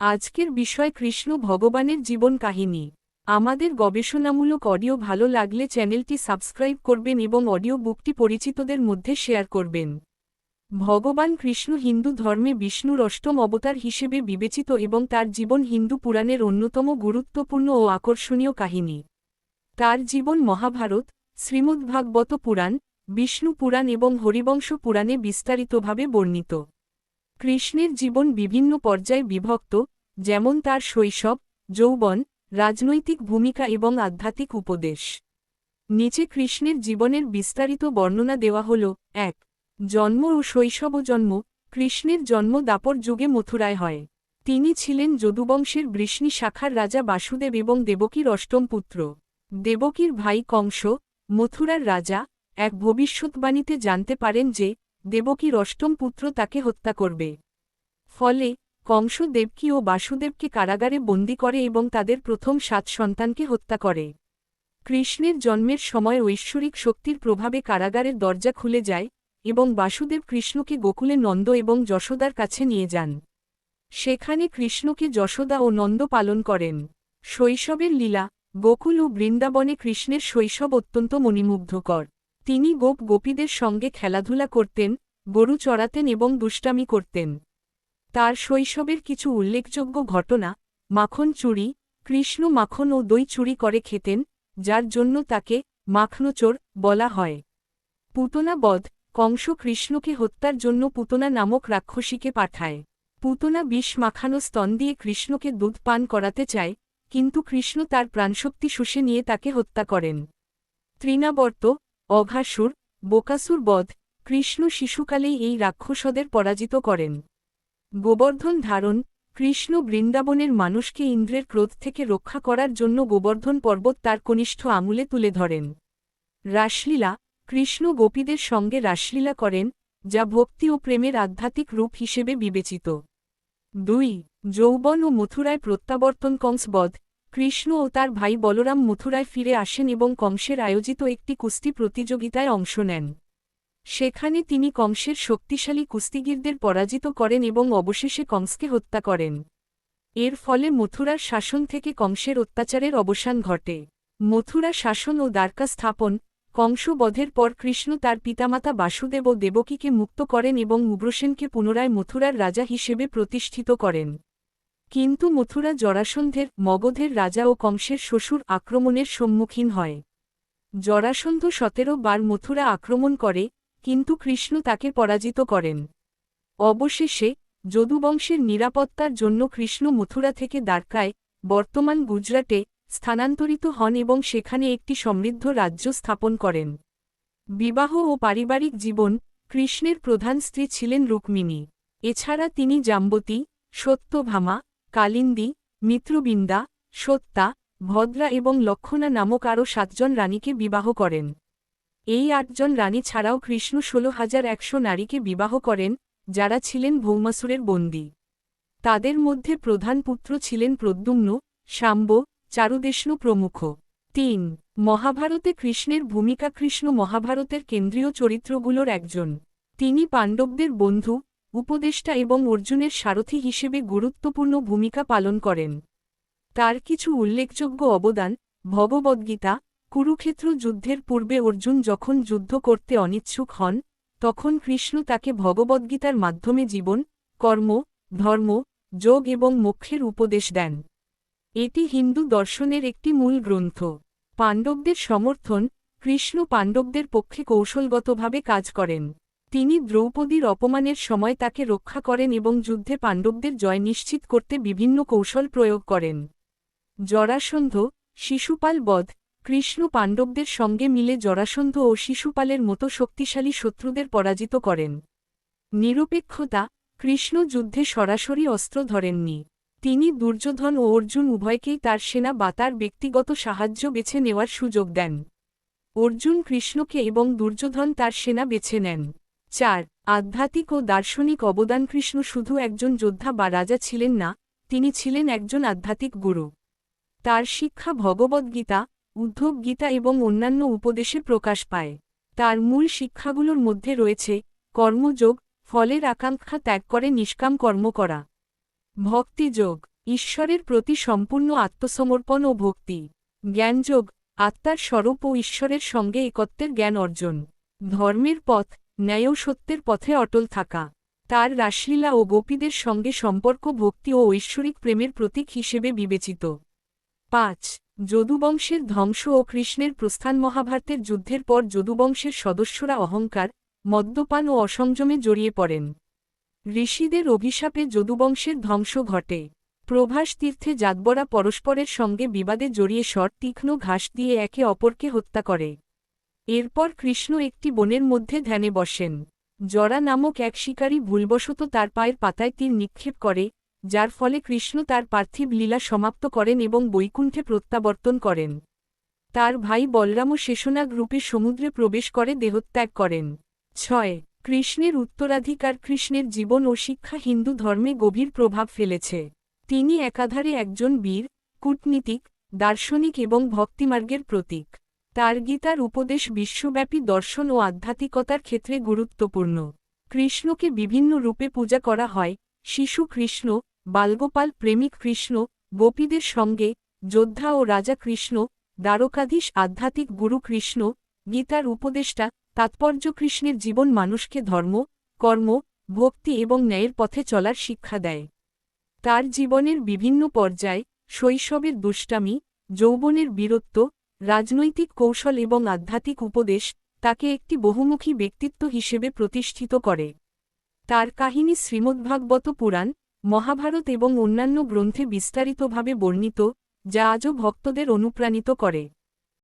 আজকের বিষয় কৃষ্ণ ভগবানের জীবন কাহিনী। আমাদের গবেষণামূলক অডিও ভালো লাগলে চ্যানেলটি সাবস্ক্রাইব করবেন এবং অডিও বুকটি পরিচিতদের মধ্যে শেয়ার করবেন। ভগবান কৃষ্ণ হিন্দু ধর্মে বিষ্ণুর অষ্টম অবতার হিসেবে বিবেচিত এবং তার জীবন হিন্দু পুরাণের অন্যতম গুরুত্বপূর্ণ ও আকর্ষণীয় কাহিনী। তার জীবন মহাভারত, শ্রীমদ্ভাগবত পুরাণ, বিষ্ণু পুরাণ এবং হরিবংশ পুরাণে বিস্তারিতভাবে বর্ণিত। কৃষ্ণের জীবন বিভিন্ন পর্যায়ে বিভক্ত, যেমন তার শৈশব, যৌবন, রাজনৈতিক ভূমিকা এবং আধ্যাত্মিক উপদেশ। নিচে কৃষ্ণের জীবনের বিস্তারিত বর্ণনা দেওয়া হল, এক, জন্ম ও শৈশব জন্ম, কৃষ্ণের জন্ম দাপর যুগে মথুরায় হয়। তিনি ছিলেন যদুবংশের বৃষ্ণি শাখার রাজা বাসুদেব এবং দেবকীর অষ্টম পুত্র। দেবকীর ভাই কংস, মথুরার রাজা, এক ভবিষ্যৎবাণীতে জানতে পারেন যে দেবকীর অষ্টম পুত্র তাকে হত্যা করবে। ফলে কংস দেবকী ও বাসুদেবকে কারাগারে বন্দি করে এবং তাদের প্রথম সাত সন্তানকে হত্যা করে। কৃষ্ণের জন্মের সময় ঐশ্বরিক শক্তির প্রভাবে কারাগারের দরজা খুলে যায় এবং বাসুদেব কৃষ্ণকে গোকুলে নন্দ এবং যশোদার কাছে নিয়ে যান। সেখানে কৃষ্ণকে যশোদা ও নন্দ পালন করেন। শৈশবের লীলা, গোকুল ও বৃন্দাবনে কৃষ্ণের শৈশব অত্যন্ত মণিমুগ্ধকর। তিনি গোপ গোপীদের সঙ্গে খেলাধুলা করতেন, গরু চড়াতেন এবং দুষ্টামি করতেন। তার শৈশবের কিছু উল্লেখযোগ্য ঘটনা, মাখন চুরি, কৃষ্ণ মাখন ও দই চুরি করে খেতেন, যার জন্য তাকে মাখনচোর বলা হয়। পুতনা বধ, কংস কৃষ্ণকে হত্যার জন্য পুতনা নামক রাক্ষসীকে পাঠায়। পুতনা বিষ মাখানো স্তন দিয়ে কৃষ্ণকে দুধ পান করাতে চায়, কিন্তু কৃষ্ণ তার প্রাণশক্তি শুষে নিয়ে তাকে হত্যা করেন। তৃণাবর্ত অঘাসুর, বোকাসুর বধ, কৃষ্ণ শিশুকালেই এই রাক্ষসদের পরাজিত করেন। গোবর্ধন ধারণ, কৃষ্ণ বৃন্দাবনের মানুষকে ইন্দ্রের ক্রোধ থেকে রক্ষা করার জন্য গোবর্ধন পর্বত তার কনিষ্ঠ আমুলে তুলে ধরেন। রাসলীলা, কৃষ্ণ গোপীদের সঙ্গে রাসলীলা করেন, যা ভক্তি ও প্রেমের আধ্যাত্মিক রূপ হিসেবে বিবেচিত। দুই, যৌবন ও মথুরায় প্রত্যাবর্তন কংসবধ কৃষ্ণ ও তার ভাই বলরাম মথুরায় ফিরে আসেন এবং কংসের আয়োজিত একটি কুস্তি প্রতিযোগিতায় অংশ নেন। সেখানে তিনি কংসের শক্তিশালী কুস্তিগীরদের পরাজিত করেন এবং অবশেষে কংসকে হত্যা করেন। এর ফলে মথুরার শাসন থেকে কংসের অত্যাচারের অবসান ঘটে। মথুরা শাসন ও দ্বারকা স্থাপন, কংস বধের পর কৃষ্ণ তার পিতামাতা বাসুদেব ও দেবকীকে মুক্ত করেন এবং উগ্রসেনকে পুনরায় মথুরার রাজা হিসেবে প্রতিষ্ঠিত করেন। কিন্তু মথুরা জরাসন্ধের মগধের রাজা ও কংসের শ্বশুর আক্রমণের সম্মুখীন হয়। জরাসন্ধ সতেরো বার মথুরা আক্রমণ করে, কিন্তু কৃষ্ণ তাকে পরাজিত করেন। অবশেষে যদুবংশের নিরাপত্তার জন্য কৃষ্ণ মথুরা থেকে দ্বারকায়, বর্তমান গুজরাটে স্থানান্তরিত হন এবং সেখানে একটি সমৃদ্ধ রাজ্য স্থাপন করেন। বিবাহ ও পারিবারিক জীবন, কৃষ্ণের প্রধান স্ত্রী ছিলেন রুক্মিণী। এছাড়া তিনি জাম্বতী, সত্যভামা কালিন্দী, মিত্রবিন্দা সত্যা ভদ্রা এবং লক্ষণা নামক আরও সাতজন রানীকে বিবাহ করেন। এই আটজন রানী ছাড়াও কৃষ্ণ ষোলো হাজার একশো নারীকে বিবাহ করেন, যারা ছিলেন ভৌমাসুরের বন্দী। তাদের মধ্যে প্রধান পুত্র ছিলেন প্রদ্যুম্ন, শাম্ব, চারুদেষ্ণু প্রমুখ। তিন, মহাভারতে কৃষ্ণের ভূমিকা কৃষ্ণ মহাভারতের কেন্দ্রীয় চরিত্রগুলোর একজন। তিনি পাণ্ডবদের বন্ধু উপদেষ্টা এবং অর্জুনের সারথি হিসেবে গুরুত্বপূর্ণ ভূমিকা পালন করেন। তার কিছু উল্লেখযোগ্য অবদান, ভগবদ্গীতা, কুরুক্ষেত্র যুদ্ধের পূর্বে অর্জুন যখন যুদ্ধ করতে অনিচ্ছুক হন, তখন কৃষ্ণ তাকে ভগবদ্গীতার মাধ্যমে জীবন, কর্ম, ধর্ম, যোগ এবং মোক্ষের উপদেশ দেন। এটি হিন্দু দর্শনের একটি মূল গ্রন্থ। পাণ্ডবদের সমর্থন, কৃষ্ণ পাণ্ডবদের পক্ষে কৌশলগতভাবে কাজ করেন। তিনি দ্রৌপদীর অপমানের সময় তাকে রক্ষা করেন এবং যুদ্ধে পাণ্ডবদের জয় নিশ্চিত করতে বিভিন্ন কৌশল প্রয়োগ করেন। জরাসন্ধ, শিশুপাল বধ, কৃষ্ণ পাণ্ডবদের সঙ্গে মিলে জরাসন্ধ ও শিশুপালের মতো শক্তিশালী শত্রুদের পরাজিত করেন। নিরপেক্ষতা, কৃষ্ণ যুদ্ধে সরাসরি অস্ত্র ধরেননি। তিনি দুর্যোধন ও অর্জুন উভয়কেই তার সেনা বা তার ব্যক্তিগত সাহায্য বেছে নেওয়ার সুযোগ দেন। অর্জুন কৃষ্ণকে এবং দুর্যোধন তার সেনা বেছে নেন। চার, আধ্যাত্মিক ও দার্শনিক অবদান। কৃষ্ণ শুধু একজন যোদ্ধা বা রাজা ছিলেন না, তিনি ছিলেন একজন আধ্যাত্মিক গুরু। তার শিক্ষা ভগবদ্গীতা উদ্ধব গীতা এবং অন্যান্য উপদেশে প্রকাশ পায়। তার মূল শিক্ষাগুলোর মধ্যে রয়েছে, কর্মযোগ, ফলের আকাঙ্ক্ষা ত্যাগ করে নিষ্কাম কর্ম করা। ভক্তিযোগ, ঈশ্বরের প্রতি সম্পূর্ণ আত্মসমর্পণ ও ভক্তি। জ্ঞানযোগ, আত্মার স্বরূপ ও ঈশ্বরের সঙ্গে একত্বের জ্ঞান অর্জন। ধর্মের পথ ন্যায় সত্যের পথে অটল থাকা। তার রাসলীলা ও গোপীদের সঙ্গে সম্পর্ক, ভক্তি ও ঐশ্বরিক প্রেমের প্রতীক হিসেবে বিবেচিত। পাঁচ, যদুবংশের ধ্বংস ও কৃষ্ণের প্রস্থান মহাভারতের যুদ্ধের পর যদুবংশের সদস্যরা অহংকার, মদ্যপান ও অসংযমে জড়িয়ে পড়েন। ঋষিদের অভিশাপে যদুবংশের ধ্বংস ঘটে। প্রভাস তীর্থে জাতবরা পরস্পরের সঙ্গে বিবাদে জড়িয়ে শট তীক্ষ্ণ ঘাস দিয়ে একে অপরকে হত্যা করে। এরপর কৃষ্ণ একটি বনের মধ্যে ধ্যানে বসেন। জরা নামক এক শিকারী ভুলবশত তার পায়ের পাতায় তীর নিক্ষেপ করে, যার ফলে কৃষ্ণ তার পার্থিব লীলা সমাপ্ত করেন এবং বৈকুণ্ঠে প্রত্যাবর্তন করেন। তার ভাই বলরামও শেষনাগ রূপে সমুদ্রে প্রবেশ করে দেহত্যাগ করেন। ছয়, কৃষ্ণের উত্তরাধিকার কৃষ্ণের জীবন ও শিক্ষা হিন্দু ধর্মে গভীর প্রভাব ফেলেছে। তিনি একাধারে একজন বীর, কূটনীতিক, দার্শনিক এবং ভক্তিমার্গের প্রতীক। তার গীতার উপদেশ বিশ্বব্যাপী দর্শন ও আধ্যাত্মিকতার ক্ষেত্রে গুরুত্বপূর্ণ। কৃষ্ণকে বিভিন্ন রূপে পূজা করা হয়। শিশু কৃষ্ণ, বালগোপাল প্রেমিক কৃষ্ণ, গোপীদের সঙ্গে, যোদ্ধা ও রাজা কৃষ্ণ, দ্বারকাধীশ আধ্যাত্মিক গুরু কৃষ্ণ, গীতার উপদেষ্টা, তাৎপর্য কৃষ্ণের জীবন মানুষকে ধর্ম, কর্ম, ভক্তি এবং ন্যায়ের পথে চলার শিক্ষা দেয়। তার জীবনের বিভিন্ন পর্যায়, শৈশবের দুষ্টামি, যৌবনের বীরত্ব রাজনৈতিক কৌশল এবং আধ্যাত্মিক উপদেশ তাকে একটি বহুমুখী ব্যক্তিত্ব হিসেবে প্রতিষ্ঠিত করে। তার কাহিনী শ্রীমদ্ভাগবত পুরাণ, মহাভারত এবং অন্যান্য গ্রন্থে বিস্তারিতভাবে বর্ণিত, যা আজও ভক্তদের অনুপ্রাণিত করে।